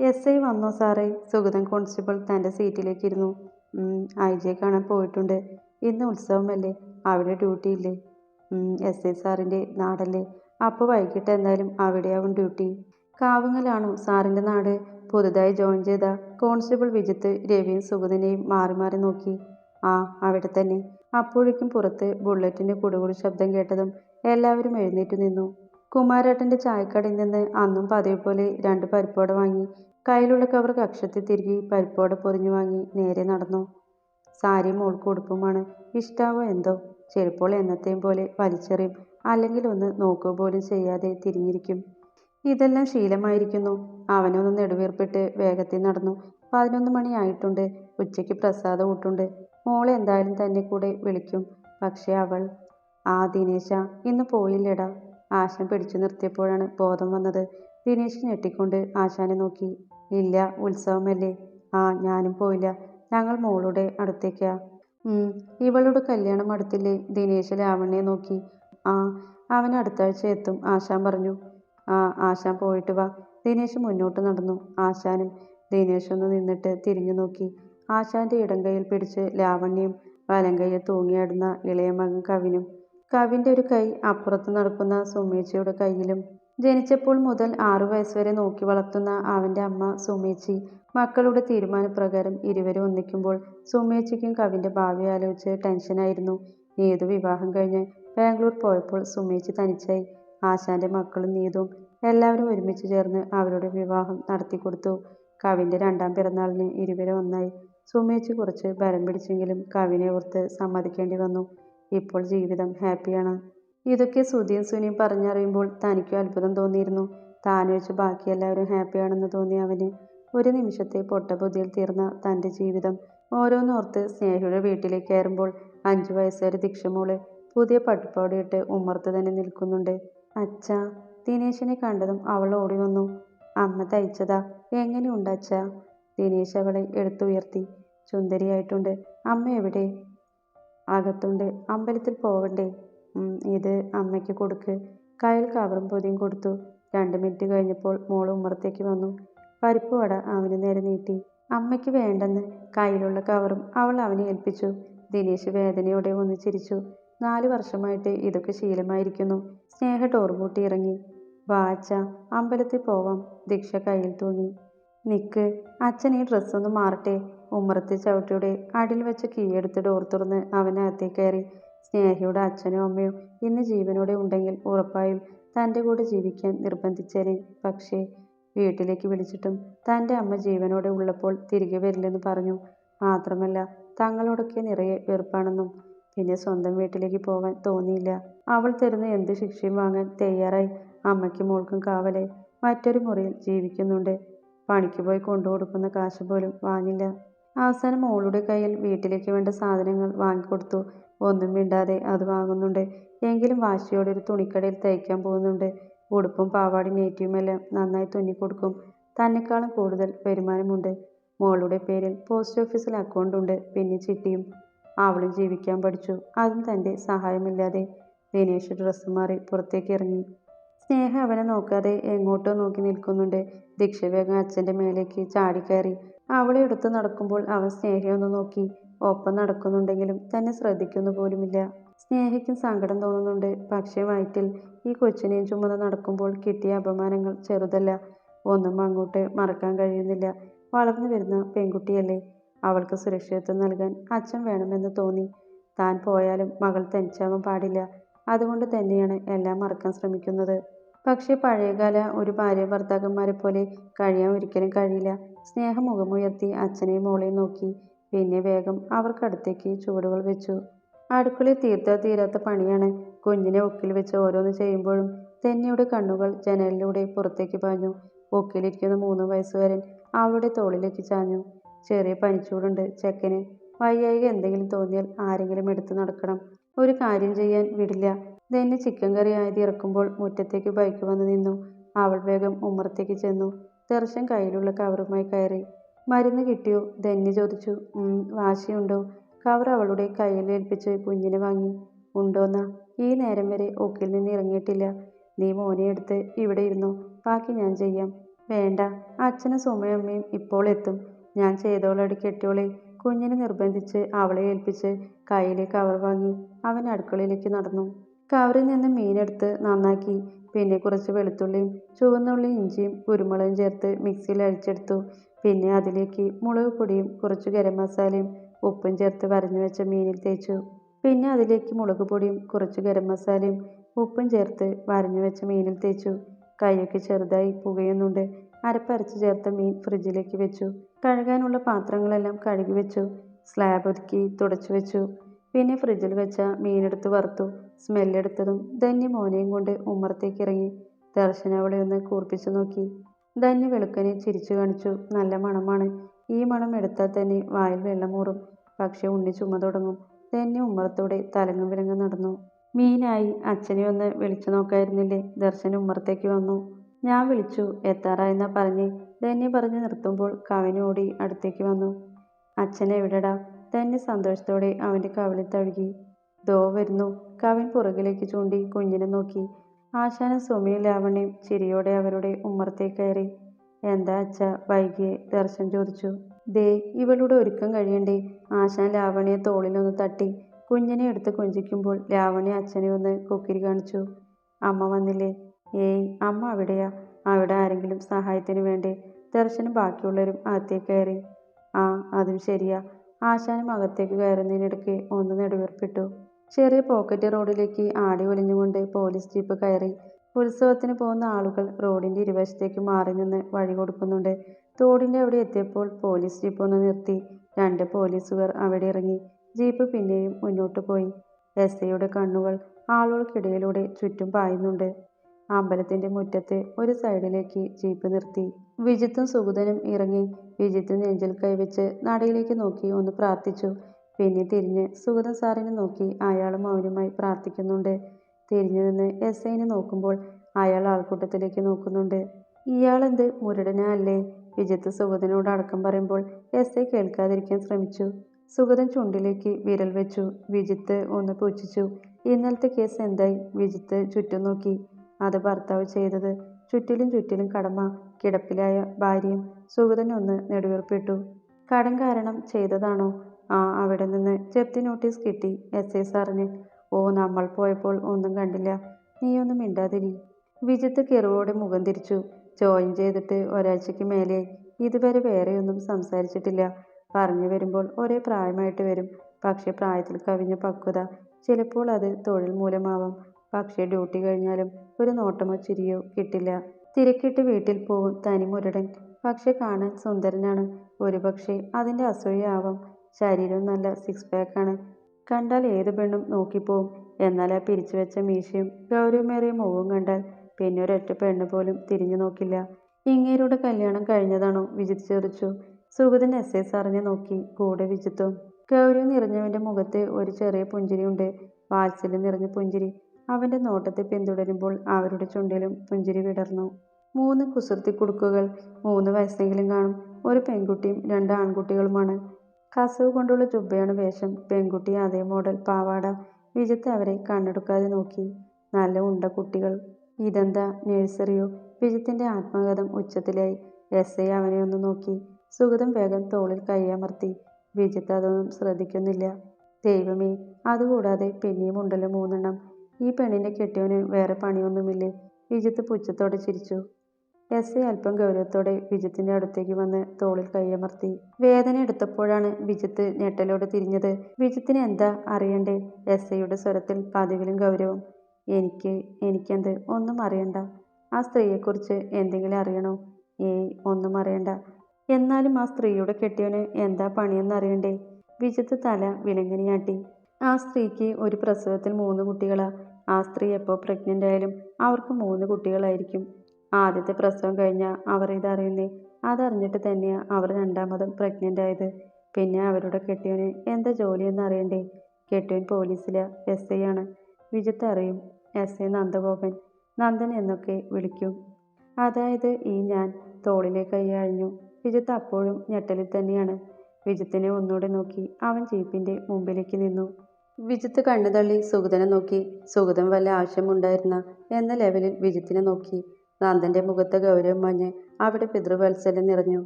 S I വന്നോ സാറേ? Sugathan constable തന്റെ സീറ്റിലേക്കിരുന്നു. ഐ കാണാൻ പോയിട്ടുണ്ട്. ഇന്ന് ഉത്സവമല്ലേ? അവിടെ ഡ്യൂട്ടി ഇല്ലേ? എസ് ഐ സാറിന്റെ നാടല്ലേ? അപ്പോൾ വൈകിട്ട് എന്തായാലും അവിടെയാവും ഡ്യൂട്ടി. കാവുങ്ങലാണോ സാറിന്റെ നാട്? പുതുതായി ജോയിൻ ചെയ്ത കോൺസ്റ്റബിൾ വിജിത്ത് രവിയും സുഗതനെയും മാറി മാറി നോക്കി. ആ അവിടെ തന്നെ. അപ്പോഴേക്കും പുറത്ത് ബുള്ളറ്റിന്റെ കുടുകുടി ശബ്ദം കേട്ടതും എല്ലാവരും എഴുന്നേറ്റ് നിന്നു. കുമാരേട്ടന്റെ ചായക്കടയിൽ നിന്ന് അന്നും പതിവ് പോലെ രണ്ട് പരിപ്പോട വാങ്ങി കയ്യിലുള്ള കവർ കക്ഷത്തിൽ തിരികെ പരിപ്പോട പൊതിഞ്ഞു വാങ്ങി നേരെ നടന്നു. സാരി മോൾക്ക് ഉടുപ്പുമാണ് ഇഷ്ടാവോ എന്തോ? ചിലപ്പോൾ എന്നത്തെയും പോലെ വലിച്ചെറിയും. അല്ലെങ്കിൽ ഒന്ന് നോക്കുക പോലും ചെയ്യാതെ തിരിഞ്ഞിരിക്കും. ഇതെല്ലാം ശീലമായിരിക്കുന്നു. അവനൊന്ന് നെടുവീർപ്പിട്ട് വേഗത്തിൽ നടന്നു. പതിനൊന്ന് മണിയായിട്ടുണ്ട് ഉച്ചയ്ക്ക് പ്രസാദം ഊട്ടുണ്ട്. മോളെ എന്തായാലും തന്നെ കൂടെ വിളിക്കും. പക്ഷേ അവൾ ആ ദിനേശ ഇന്ന് പോയില്ലടാ. ആശാൻ പിടിച്ചു നിർത്തിയപ്പോഴാണ് ബോധം വന്നത്. ദിനേശ് ഞെട്ടിക്കൊണ്ട് ആശാനെ നോക്കി. ഇല്ല ഉത്സവമല്ലേ? ആ ഞാനും പോയില്ല. ഞങ്ങൾ മോളുടെ അടുത്തേക്കാ. ഇവളുടെ കല്യാണം അടുത്തില്ലേ? ദിനേശ് ലാവണ്യെ നോക്കി. ആ അവൻ അടുത്താഴ്ച എത്തും ആശാൻ പറഞ്ഞു. ആ ആശാൻ പോയിട്ട് വാ. ദിനേശ് മുന്നോട്ട് നടന്നു. ആശാനും ദിനേശ് ഒന്ന് നിന്നിട്ട് തിരിഞ്ഞു നോക്കി. ആശാന്റെ ഇടം കൈയിൽ പിടിച്ച് ലാവണ്യം വലം കൈയിൽ തൂങ്ങിയാടുന്ന ഇളയ മകൻ കവിനും കവിന്റെ ഒരു കൈ അപ്പുറത്ത് നടക്കുന്ന സുമേച്ചിയുടെ കയ്യിലും ജനിച്ചപ്പോൾ മുതൽ ആറു വയസ്സുവരെ നോക്കി വളർത്തുന്ന അവന്റെ അമ്മ സുമേച്ചി മക്കളുടെ തീരുമാനപ്രകാരം ഇരുവരും ഒന്നിക്കുമ്പോൾ സുമേച്ചിക്കും കവിന്റെ ഭാവി ആലോചിച്ച് ടെൻഷനായിരുന്നു. നീതു വിവാഹം കഴിഞ്ഞ് ബാംഗ്ലൂർ പോയപ്പോൾ സുമേച്ചി തനിച്ചായി. ആശാന്റെ മക്കളും നീതും എല്ലാവരും ഒരുമിച്ച് ചേർന്ന് അവരുടെ വിവാഹം നടത്തിക്കൊടുത്തു കവിന്റെ രണ്ടാം പിറന്നാളിന് ഇരുവരും ഒന്നായി. സുമേച്ചി കുറച്ച് ബലം പിടിച്ചെങ്കിലും കവിനെ ഓർത്ത് സമ്മതിക്കേണ്ടി വന്നു. ഇപ്പോൾ ജീവിതം ഹാപ്പിയാണ്. ഇതൊക്കെ സുധിയും സുനിയും പറഞ്ഞറിയുമ്പോൾ തനിക്കും അത്ഭുതം തോന്നിയിരുന്നു. താനൊഴിച്ച് ബാക്കി എല്ലാവരും ഹാപ്പിയാണെന്ന് തോന്നി അവന് ഒരു നിമിഷത്തെ പൊട്ടബുദ്ധിയിൽ തീർന്ന തന്റെ ജീവിതം ഓരോന്നോർത്ത് സ്നേഹയുടെ വീട്ടിലേക്ക് കയറുമ്പോൾ അഞ്ചു വയസ്സുവരെ ദീക്ഷമോൾ പുതിയ പട്ടുപാടിയിട്ട് ഉമ്മർത്ത് തന്നെ നിൽക്കുന്നുണ്ട്. അച്ഛ ദിനേശിനെ കണ്ടതും അവൾ ഓടി വന്നു. അമ്മ തയ്ച്ചതാ. എങ്ങനെയുണ്ട് അച്ഛ? ദിനേശ് അവളെ എടുത്തുയർത്തി. സുന്ദരിയായിട്ടുണ്ട്. അമ്മ എവിടെ? അകത്തുണ്ട്. അമ്പലത്തിൽ പോവണ്ടേ? ഇത് അമ്മയ്ക്ക് കൊടുക്ക്. കയ്യിൽ കവറും പൊതിയും കൊടുത്തു. രണ്ട് മിനിറ്റ് കഴിഞ്ഞപ്പോൾ മോൾ ഉമ്മറത്തേക്ക് വന്നു. പരിപ്പ് വട അവന് നേരെ നീട്ടി. അമ്മയ്ക്ക് വേണ്ടെന്ന് കയ്യിലുള്ള കവറും അവൾ അവനെ ഏൽപ്പിച്ചു. ദിനേശ് വേദനയോടെ ഒന്ന് ചിരിച്ചു. നാല് വർഷമായിട്ട് ഇതൊക്കെ ശീലമായിരിക്കുന്നു. സ്നേഹ ടോർബൂട്ടി ഇറങ്ങി. വാച്ച അമ്പലത്തിൽ പോവാം. ദീക്ഷ കയ്യിൽ തൂങ്ങി. നിക്ക് അച്ഛൻ ഈ ഡ്രസ്സൊന്ന് മാറട്ടെ. ഉമ്മറത്തെ ചവിട്ടിയുടെ അടിയിൽ വെച്ച കീയെടുത്ത് ഡോർ തുറന്ന് അവനകത്തേക്ക് കയറി. സ്നേഹയുടെ അച്ഛനും അമ്മയും ഇന്ന് ജീവനോടെ ഉണ്ടെങ്കിൽ ഉറപ്പായും തന്റെ കൂടെ ജീവിക്കാൻ നിർബന്ധിച്ചേനെ. പക്ഷേ വീട്ടിലേക്ക് വിളിച്ചിട്ടും തന്റെ അമ്മ ജീവനോടെ ഉള്ളപ്പോൾ തിരികെ വരില്ലെന്ന് പറഞ്ഞു. മാത്രമല്ല തങ്ങളോടൊക്കെ നിറയെ വെറുപ്പാണെന്നും പിന്നെ സ്വന്തം വീട്ടിലേക്ക് പോകാൻ തോന്നിയില്ല. അവൾ തരുന്ന എന്ത് ശിക്ഷയും വാങ്ങാൻ തയ്യാറായി. അമ്മയ്ക്കും മോൾക്കും കാവലെ മറ്റൊരു മുറിയിൽ ജീവിക്കുന്നുണ്ട്. പണിക്ക് പോയി കൊണ്ടു കൊടുക്കുന്ന കാശ് പോലും വാങ്ങില്ല. അവസാനം മോളുടെ കയ്യിൽ വീട്ടിലേക്ക് വേണ്ട സാധനങ്ങൾ വാങ്ങിക്കൊടുത്തു. ഒന്നും മിണ്ടാതെ അത് വാങ്ങുന്നുണ്ട്. എങ്കിലും വാശിയോടെ ഒരു തുണിക്കടയിൽ തയ്ക്കാൻ പോകുന്നുണ്ട്. ഉടുപ്പും പാവാടി നെറ്റിയുമെല്ലാം നന്നായി തുന്നിക്കൊടുക്കും. തന്നെക്കാളും കൂടുതൽ വരുമാനമുണ്ട്. മോളുടെ പേരിൽ പോസ്റ്റ് ഓഫീസിൽ അക്കൗണ്ട് ഉണ്ട്. പിന്നെ ചിട്ടിയും അവളും ജീവിക്കാൻ പഠിച്ചു. അതും തന്റെ സഹായമില്ലാതെ ദിനേശ് ഡ്രസ്സ് മാറി പുറത്തേക്ക് ഇറങ്ങി. സ്നേഹ അവനെ നോക്കാതെ എങ്ങോട്ടോ നോക്കി നിൽക്കുന്നുണ്ട്. ദീക്ഷ വേഗം അച്ഛന്റെ മേലേക്ക് ചാടിക്കയറി. അവളെ എടുത്ത് നടക്കുമ്പോൾ അവൻ സ്നേഹയൊന്ന് നോക്കി. ഒപ്പം നടക്കുന്നുണ്ടെങ്കിലും തന്നെ ശ്രദ്ധിക്കുന്നു പോലുമില്ല. സ്നേഹയ്ക്കും സങ്കടം തോന്നുന്നുണ്ട്. പക്ഷേ വയറ്റിൽ ഈ കൊച്ചിനെയും ചുമന്ന് നടക്കുമ്പോൾ കിട്ടിയ അപമാനങ്ങൾ ചെറുതല്ല. ഒന്നും അങ്ങോട്ട് മറക്കാൻ കഴിയുന്നില്ല. വളർന്നു വരുന്ന പെൺകുട്ടിയല്ലേ. അവൾക്ക് സുരക്ഷിതത്വം നൽകാൻ അച്ഛൻ വേണമെന്ന് തോന്നി. താൻ പോയാലും മകൾ തനിച്ചാവാൻ പാടില്ല. അതുകൊണ്ട് തന്നെയാണ് എല്ലാം മറക്കാൻ ശ്രമിക്കുന്നത്. പക്ഷേ പഴയകാല ഒരു ഭാര്യ ഭർത്താക്കന്മാരെ പോലെ കഴിയാൻ ഒരിക്കലും കഴിയില്ല. സ്നേഹം മുഖമുയർത്തി അച്ഛനെയും മോളെയും നോക്കി. പിന്നെ വേഗം അവർക്കടുത്തേക്ക് ചുവടുകൾ വെച്ചു. അടുക്കളയിൽ തീർത്ത തീരാത്ത പണിയാണ് കുഞ്ഞിനെ ഒക്കിൽ വെച്ച് ഓരോന്ന് ചെയ്യുമ്പോഴും തെന്നിയുടെ കണ്ണുകൾ ജനലിലൂടെ പുറത്തേക്ക് പാഞ്ഞു. ഒക്കിലിരിക്കുന്ന മൂന്ന് വയസ്സുകാരൻ അവളുടെ തോളിലേക്ക് ചാഞ്ഞു. ചെറിയ പനിച്ചൂടുണ്ട് ചെക്കന്. വയ്യായിക എന്തെങ്കിലും തോന്നിയാൽ ആരെങ്കിലും എടുത്തു നടക്കണം. ഒരു കാര്യം ചെയ്യാൻ വിടില്ല. ധന്യ ചിക്കൻ കറി ആയത് ഇറക്കുമ്പോൾ മുറ്റത്തേക്ക് ബൈക്ക് വന്ന് നിന്നു. അവൾ വേഗം ഉമ്മറത്തേക്ക് ചെന്നു. ദർശൻ കയ്യിലുള്ള കവറുമായി കയറി. മരുന്ന് കിട്ടിയോ? ധന്യ ചോദിച്ചു. വാശിയുണ്ടോ? കവർ അവളുടെ കയ്യിൽ ഏൽപ്പിച്ച് കുഞ്ഞിനെ വാങ്ങി. ഉണ്ടോന്നാ? ഈ നേരം വരെ ഒക്കിൽ നിന്ന് ഇറങ്ങിയിട്ടില്ല. നീ മോനെ എടുത്ത് ഇവിടെ ഇരുന്നു. ബാക്കി ഞാൻ ചെയ്യാം. വേണ്ട. അച്ഛനും സുമയമ്മയും ഇപ്പോൾ എത്തും. ഞാൻ ചെയ്തോളടി കെട്ടിയോളെ. കുഞ്ഞിനെ നിർബന്ധിച്ച് അവളെ ഏൽപ്പിച്ച് കയ്യിലെ കവർ വാങ്ങി. അവൻ അടുക്കളയിലേക്ക് നടന്നു. കവറിൽ നിന്ന് മീനെടുത്ത് നന്നാക്കി. പിന്നെ കുറച്ച് വെളുത്തുള്ളിയും ചുവന്നുള്ളി ഇഞ്ചിയും കുരുമുളകും ചേർത്ത് മിക്സിയിൽ അരിച്ചെടുത്തു. പിന്നെ അതിലേക്ക് മുളക് പൊടിയും കുറച്ച് ഗരം മസാലയും ഉപ്പും ചേർത്ത് വരഞ്ഞു വെച്ച മീനിൽ തേച്ചു. പിന്നെ അതിലേക്ക് മുളക് പൊടിയും കുറച്ച് ഗരം മസാലയും ഉപ്പും ചേർത്ത് വരഞ്ഞു വെച്ച മീനിൽ തേച്ചു. കൈയൊക്കെ ചെറുതായി പുകയുന്നുണ്ട്. അരപ്പരച്ച് ചേർത്ത മീൻ ഫ്രിഡ്ജിലേക്ക് വെച്ചു. കഴുകാനുള്ള പാത്രങ്ങളെല്ലാം കഴുകി വെച്ചു. സ്ലാബ് ഒതുക്കി തുടച്ചു വെച്ചു. പിന്നെ ഫ്രിഡ്ജിൽ വെച്ച മീനെടുത്ത് വറുത്തു. സ്മെല്ലെടുത്തതും ധന്യ മോനെയും കൊണ്ട് ഉമ്മറത്തേക്ക് ഇറങ്ങി ദർശന അവളെ ഒന്ന് കൂർപ്പിച്ചു നോക്കി. ധന്യ വെളുക്കനെ ചിരിച്ചു കാണിച്ചു. നല്ല മണമാണ്. ഈ മണം എടുത്താൽ തന്നെ വായിൽ വെള്ളമൂറും പക്ഷെ ഉണ്ണി ചുമ തുടങ്ങും. ധന്യ ഉമ്മറത്തോടെ തലങ്ങും വിലങ്ങും നടന്നു. മീനായി അച്ഛനെ ഒന്ന് വിളിച്ചു നോക്കായിരുന്നില്ലേ? ദർശൻ ഉമ്മറത്തേക്ക് വന്നു. ഞാൻ വിളിച്ചു. എത്താറായെന്നാ പറഞ്ഞ്. ധന്യ പറഞ്ഞ് നിർത്തുമ്പോൾ കവിന് ഓടി അടുത്തേക്ക് വന്നു. അച്ഛൻ എവിടെടാ? ധന്യ സന്തോഷത്തോടെ അവന്റെ കവിളിൽ തഴുകി. ദോ വരുന്നു. കവിൻ പുറകിലേക്ക് ചൂണ്ടി കുഞ്ഞിനെ നോക്കി. ആശാനും സുമിയും ലാവണ്യം ചിരിയോടെ അവരുടെ ഉമ്മറത്തേക്ക് കയറി. എന്താ അച്ഛ വൈകിയെ ദർശൻ ചോദിച്ചു. ദേ ഇവളുടെ ഒരുക്കം കഴിയണ്ടേ? ആശാൻ ലാവണ്യെ തോളിലൊന്ന് തട്ടി. കുഞ്ഞിനെ എടുത്ത് കൊഞ്ചിക്കുമ്പോൾ ലാവണ്യ അച്ഛനെ ഒന്ന് കൊക്കിരി കാണിച്ചു. അമ്മ വന്നില്ലേ? ഏയ് അമ്മ അവിടെയാ. അവിടെ ആരെങ്കിലും സഹായത്തിന് വേണ്ടേ? ദർശനും ബാക്കിയുള്ളവരും അകത്തേക്ക് കയറി. ആ അതും ശരിയാ. ആശാനും അകത്തേക്ക് കയറുന്നതിനിടയ്ക്ക് ഒന്ന് നെടുവീർപ്പിട്ടു. ചെറിയ പോക്കറ്റ് റോഡിലേക്ക് ആടി ഒലിഞ്ഞുകൊണ്ട് പോലീസ് ജീപ്പ് കയറി. ഉത്സവത്തിന് പോകുന്ന ആളുകൾ റോഡിന്റെ ഇരുവശത്തേക്ക് മാറി നിന്ന് വഴി കൊടുക്കുന്നുണ്ട്. തോടിന്റെ അവിടെ എത്തിയപ്പോൾ പോലീസ് ജീപ്പ് ഒന്ന് നിർത്തി. രണ്ട് പോലീസുകാർ അവിടെ ഇറങ്ങി. ജീപ്പ് പിന്നെയും മുന്നോട്ട് പോയി. എസ് ഐയുടെ കണ്ണുകൾ ആളുകൾക്കിടയിലൂടെ ചുറ്റും പായുന്നുണ്ട്. അമ്പലത്തിന്റെ മുറ്റത്ത് ഒരു സൈഡിലേക്ക് ജീപ്പ് നിർത്തി. വിജിത്തും സുഗതനും ഇറങ്ങി. വിജിത്ത് നെഞ്ചിൽ കൈവച്ച് നടയിലേക്ക് നോക്കി ഒന്ന് പ്രാർത്ഥിച്ചു. പിന്നെ തിരിഞ്ഞ് സുഗത സാറിനെ നോക്കി അയാളും മൗനമായി പ്രാർത്ഥിക്കുന്നുണ്ട്. തിരിഞ്ഞു നിന്ന് എസ് ഐനെ നോക്കുമ്പോൾ അയാൾ ആൾക്കൂട്ടത്തിലേക്ക് നോക്കുന്നുണ്ട്. ഇയാളെന്ത് മുരടനാ അല്ലേ? സുഗതനോട് അടക്കം പറയുമ്പോൾ എസ് ഐ കേൾക്കാതിരിക്കാൻ ശ്രമിച്ചു. സുഗതൻ ചുണ്ടിലേക്ക് വിരൽ വെച്ചു. വിജിത്ത് ഒന്ന് പുച്ഛിച്ചു. ഇന്നലത്തെ കേസ് എന്തായി? വിജിത്ത് ചുറ്റും നോക്കി. അത് ഭർത്താവ് ചെയ്തത്. ചുറ്റിലും ചുറ്റിലും കടമ കിടപ്പിലായ ഭാര്യയും. സുഗതൻ ഒന്ന് നെടുവീർപ്പിട്ടു. കടം കാരണം ചെയ്തതാണോ? അവിടെ നിന്ന് ജപ്തി നോട്ടീസ് കിട്ടി. എസ്. ഐ. സാറിന്. ഓ നമ്മൾ പോയപ്പോൾ ഒന്നും കണ്ടില്ല. നീയൊന്നും മിണ്ടാതിരി. വിജിത്ത് കിറുവോടെ മുഖം തിരിച്ചു. ജോയിൻ ചെയ്തിട്ട് ഒരാഴ്ചയ്ക്ക് മേലെ ഇതുവരെ വേറെയൊന്നും സംസാരിച്ചിട്ടില്ല. പറഞ്ഞു വരുമ്പോൾ ഒരേ പ്രായമായിട്ട് വരും. പക്ഷേ പ്രായത്തിൽ കവിഞ്ഞ പക്വത ചിലപ്പോൾ അത് തൊഴിൽ മൂലമാവാം. പക്ഷേ ഡ്യൂട്ടി കഴിഞ്ഞാലും ഒരു നോട്ടമോ ചിരിയോ കിട്ടില്ല. തിരക്കിട്ട് വീട്ടിൽ പോകും തനി മുരടൻ പക്ഷെ കാണാൻ സുന്ദരനാണ്. ഒരുപക്ഷെ അതിന്റെ അസൂയയാവാം. ശരീരം നല്ല സിക്സ് പാക്കാണ് കണ്ടാൽ ഏത് പെണ്ണും നോക്കിപ്പോവും. എന്നാൽ ആ പിരിച്ചു വെച്ച മീശയും ഗൗരവമേറിയ മുഖവും കണ്ടാൽ പിന്നെ ഒരൊറ്റ പെണ്ണ് പോലും തിരിഞ്ഞു നോക്കില്ല. ഇങ്ങേരുടെ കല്യാണം കഴിഞ്ഞതാണോ? വിജിത് ചോദിച്ചു. സുഗതൻ എസ് എ സാറിനെ നോക്കി കൂടെ വിജിത്തും. ഗൗരി നിറഞ്ഞവന്റെ മുഖത്ത് ഒരു ചെറിയ പുഞ്ചിരിയുണ്ട്. വാത്സല്യം നിറഞ്ഞ പുഞ്ചിരി. അവന്റെ നോട്ടത്തെ പിന്തുടരുമ്പോൾ അവരുടെ ചുണ്ടിലും പുഞ്ചിരി വിടർന്നു. മൂന്ന് കുസൃത്തി കുടുക്കുകൾ മൂന്ന് വയസ്സെങ്കിലും കാണും. ഒരു പെൺകുട്ടിയും രണ്ട് ആൺകുട്ടികളുമാണ്. കസവ് കൊണ്ടുള്ള ജുബ്ബയാണ് വേഷം. പെൺകുട്ടി അതേ മോഡൽ പാവാട. വിജിത്ത് അവരെ കണ്ണെടുക്കാതെ നോക്കി. നല്ല ഉണ്ട കുട്ടികൾ. ഇതെന്താ? നഴ്സറിയോ? വിജിത്തിന്റെ ആത്മകഥം ഉച്ചത്തിലായി. എസ്. ഐ. അവനെ ഒന്ന് നോക്കി. സുഗതം വേഗം തോളിൽ കൈയമർത്തി വിജിത്ത് അതൊന്നും ശ്രദ്ധിക്കുന്നില്ല. ദൈവമേ അതുകൂടാതെ പിന്നെയും ഉണ്ടല്ലോ മൂന്നെണ്ണം. ഈ പെണ്ണിന്റെ കെട്ടിയവന് വേറെ പണിയൊന്നുമില്ലേ? വിജിത്ത് പുച്ഛത്തോടെ ചിരിച്ചു. എസ് ഐ അല്പം ഗൗരവത്തോടെ വിജിത്തിന്റെ അടുത്തേക്ക് വന്ന് തോളിൽ കൈയമർത്തി. വേദന എടുത്തപ്പോഴാണ് വിജിത്ത് ഞെട്ടലോട് തിരിഞ്ഞത്. വിജിത്തിന് എന്താ അറിയണ്ടേ? എസ് ഐയുടെ സ്വരത്തിൽ പതിവിലും ഗൗരവം. എനിക്ക് എനിക്കെന്ത്? ഒന്നും അറിയണ്ട. ആ സ്ത്രീയെക്കുറിച്ച് എന്തെങ്കിലും അറിയണോ? ഏയ് ഒന്നും അറിയണ്ട. എന്നാലും ആ സ്ത്രീയുടെ കെട്ടിയവന് എന്താ പണിയെന്ന് അറിയണ്ടേ? വിജിത്ത് തല വിലങ്ങനെയാട്ടി. ആ സ്ത്രീക്ക് ഒരു പ്രസവത്തിൽ മൂന്ന് കുട്ടികളാ. ആ സ്ത്രീ എപ്പോൾ പ്രഗ്നന്റ് ആയാലും അവർക്ക് മൂന്ന് കുട്ടികളായിരിക്കും. ആദ്യത്തെ പ്രസവം കഴിഞ്ഞാൽ അവർ ഇതറിയുന്നേ അതറിഞ്ഞിട്ട് തന്നെയാ അവർ രണ്ടാമതും പ്രഗ്നന്റ് ആയത്. പിന്നെ അവരുടെ കെട്ടിയവന് എന്താ ജോലിയെന്ന് അറിയണ്ടേ? കെട്ടിയവൻ പോലീസിലെ എസ് ഐ ആണ്. വിജിത്ത് അറിയും എസ് ഐ നന്ദഗോപൻ. നന്ദൻ എന്നൊക്കെ വിളിക്കും. അതായത് ഈ ഞാൻ തോളിലെ കൈ അഴിഞ്ഞു. വിജിത്ത് അപ്പോഴും ഞെട്ടലിൽ തന്നെയാണ്. വിജിത്തിനെ ഒന്നുകൂടെ നോക്കി അവൻ ജീപ്പിന്റെ മുമ്പിലേക്ക് നിന്നു. വിജിത്ത് കണ്ണു തള്ളി സുഗതനെ നോക്കി. സുഗതൻ വല്ല ആവശ്യമുണ്ടായിരുന്ന? എന്ന ലെവലിൽ വിജിത്തിനെ നോക്കി. നന്ദന്റെ മുഖത്ത് ഗൗരവം മഞ്ഞ് അവിടെ പിതൃവത്സല്യം നിറഞ്ഞു.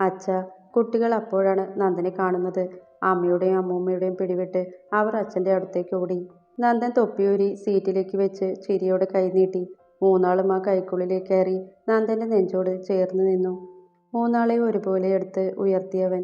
അച്ഛ കുട്ടികൾ അപ്പോഴാണ് നന്ദനെ കാണുന്നത്. അമ്മയുടെയും അമ്മൂമ്മയുടെയും പിടിവിട്ട് അവർ അച്ഛന്റെ അടുത്തേക്ക് ഓടി. നന്ദൻ തൊപ്പിയൂരി സീറ്റിലേക്ക് വെച്ച് ചിരിയോടെ കൈനീട്ടി മൂന്നാളും ആ കൈക്കുള്ളിലേക്ക് കയറി നന്ദന്റെ നെഞ്ചോട് ചേർന്ന് നിന്നു. മൂന്നാളെയും ഒരുപോലെ എടുത്ത് ഉയർത്തിയവൻ